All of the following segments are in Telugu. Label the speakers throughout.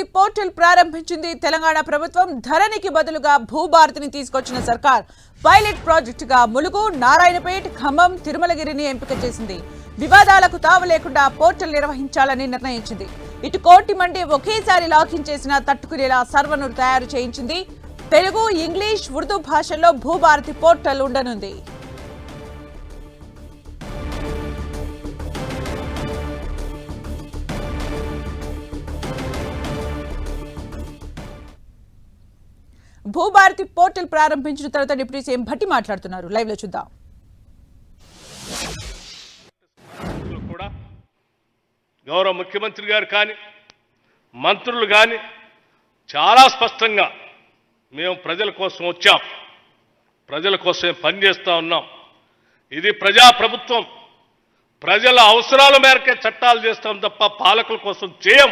Speaker 1: భూభారతి పోర్టల్ ప్రారంభించింది. తెలంగాణ ప్రభుత్వం ధరణికి బదులుగా భూభారతిని తీసుకొచ్చిన సర్కార్ పైలట్ ప్రాజెక్టుగా ములుగు నారాయణపేట్ ఖమ్మం తిరుమలగిరిని ఎంపిక చేసింది. వివాదాలకు తావు లేకుండా పోర్టల్ నిర్వహించాలని నిర్ణయించింది. ఇటు కోటి మంది ఒకేసారి లాగిన్ చేసిన తట్టుకునేలా సర్వర్ను తయారు చేయించింది. తెలుగు ఇంగ్లీష్ ఉర్దూ భాషల్లో భూభారతి పోర్టల్ ఉండనుంది. భూభారతి పోర్టల్ ప్రారంభించిన తర్వాత డిప్యూటీ సీఎం భట్టి మాట్లాడుతున్నారు. లైవ్లో చూద్దాం.
Speaker 2: కూడా గౌరవ ముఖ్యమంత్రి గారు కానీ మంత్రులు కానీ చాలా స్పష్టంగా మేము ప్రజల కోసం వచ్చాం. ప్రజల కోసమే పనిచేస్తూ ఉన్నాం. ఇది ప్రజా ప్రభుత్వం ప్రజల అవసరాల మేరకే చట్టాలు చేస్తాం తప్ప పాలకుల కోసం చేయం.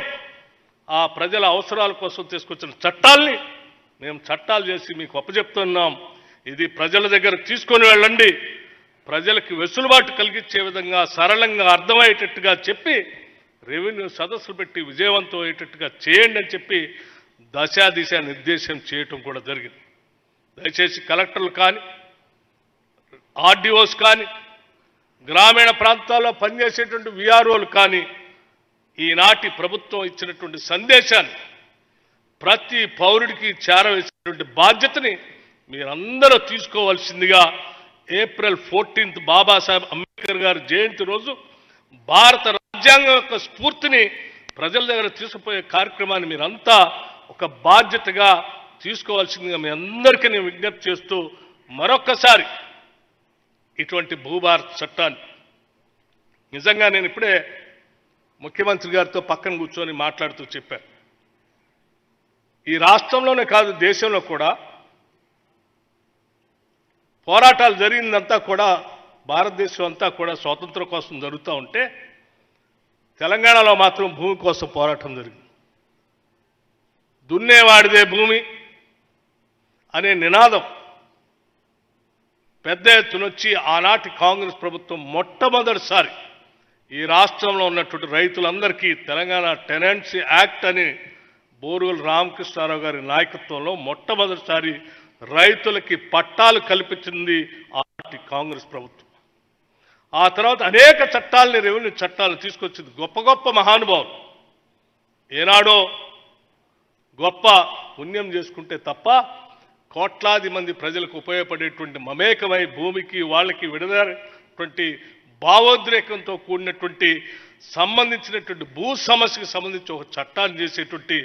Speaker 2: ఆ ప్రజల అవసరాల కోసం తీసుకొచ్చిన చట్టాల్ని మేము చట్టాలు చేసి మీకు అప్పచెప్తున్నాం. ఇది ప్రజల దగ్గర తీసుకొని వెళ్ళండి. ప్రజలకి వెసులుబాటు కలిగించే విధంగా సరళంగా అర్థమయ్యేటట్టుగా చెప్పి రెవెన్యూ సదస్సులు పెట్టి విజయవంతం అయ్యేటట్టుగా చేయండి అని చెప్పి దశా దిశ నిర్దేశం చేయటం కూడా జరిగింది. దయచేసి కలెక్టర్లు కానీ ఆర్డీఓస్ కానీ గ్రామీణ ప్రాంతాల్లో పనిచేసేటువంటి విఆర్ఓలు కానీ ఈనాటి ప్రభుత్వం ఇచ్చినటువంటి సందేశాన్ని ప్రతి పౌరుడికి చేరవేసినటువంటి బాధ్యతని మీరందరూ తీసుకోవాల్సిందిగా ఏప్రిల్ ఫోర్టీన్త్ బాబాసాహెబ్ అంబేద్కర్ గారి జయంతి రోజు భారత రాజ్యాంగం యొక్క స్ఫూర్తిని ప్రజల దగ్గర తీసుకుపోయే కార్యక్రమాన్ని మీరంతా ఒక బాధ్యతగా తీసుకోవాల్సిందిగా మీ అందరికీ నేను విజ్ఞప్తి చేస్తూ మరొక్కసారి ఇటువంటి భూభారత చట్టాన్ని నిజంగా నేను ఇప్పుడే ముఖ్యమంత్రి గారితో పక్కన కూర్చొని మాట్లాడుతూ చెప్పాను. ఈ రాష్ట్రంలోనే కాదు దేశంలో కూడా పోరాటాలు జరిగిందంతా కూడా భారతదేశం అంతా కూడా స్వాతంత్రం కోసం జరుగుతూ ఉంటే తెలంగాణలో మాత్రం భూమి కోసం పోరాటం జరిగింది. దున్నేవాడిదే భూమి అనే నినాదం పెద్ద ఎత్తునొచ్చి ఆనాటి కాంగ్రెస్ ప్రభుత్వం మొట్టమొదటిసారి ఈ రాష్ట్రంలో ఉన్నటువంటి రైతులందరికీ తెలంగాణ టెనెన్సీ యాక్ట్ అని బోరుగల్ రామకృష్ణారావు గారి నాయకత్వంలో మొట్టమొదటిసారి రైతులకి పట్టాలు కల్పించింది ఆర్టీ కాంగ్రెస్ ప్రభుత్వం. ఆ తర్వాత అనేక చట్టాలని రెవెన్యూ చట్టాలు తీసుకొచ్చింది. గొప్ప గొప్ప మహానుభావులు. ఏనాడో గొప్ప పుణ్యం చేసుకుంటే తప్ప కోట్లాది మంది ప్రజలకు ఉపయోగపడేటువంటి మమేకమై భూమికి వాళ్ళకి విడదటువంటి భావోద్రేకంతో కూడినటువంటి సంబంధించినటువంటి భూ సమస్యకు సంబంధించి ఒక చట్టాన్ని చేసేటువంటి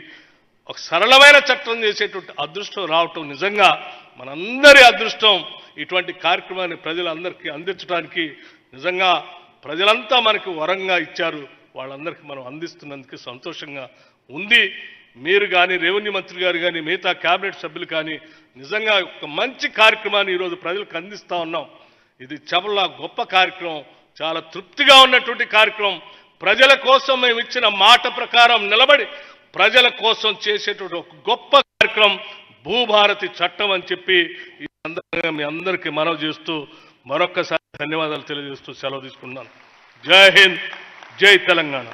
Speaker 2: ఒక సరళమైన చట్టం చేసేటువంటి అదృష్టం రావటం నిజంగా మనందరి అదృష్టం. ఇటువంటి కార్యక్రమాన్ని ప్రజలందరికీ అందించడానికి నిజంగా ప్రజలంతా మనకి వరంగా ఇచ్చారు. వాళ్ళందరికీ మనం అందిస్తున్నందుకు సంతోషంగా ఉంది. మీరు కానీ రెవెన్యూ మంత్రి గారు కానీ మిగతా క్యాబినెట్ సభ్యులు కానీ నిజంగా ఒక మంచి కార్యక్రమాన్ని ఈరోజు ప్రజలకు అందిస్తూ ఉన్నాం. ఇది చాలా గొప్ప కార్యక్రమం. చాలా తృప్తిగా ఉన్నటువంటి కార్యక్రమం. ప్రజల కోసం మేము ఇచ్చిన మాట ప్రకారం నిలబడి ప్రజల కోసం చేసేటువంటి ఒక గొప్ప కార్యక్రమం భూభారతి చట్టం అని చెప్పి ఈ మీ అందరికీ మనవి చేస్తూ మరొక్కసారి ధన్యవాదాలు తెలియజేస్తూ సెలవు తీసుకున్నాను జై హింద్ జై తెలంగాణ.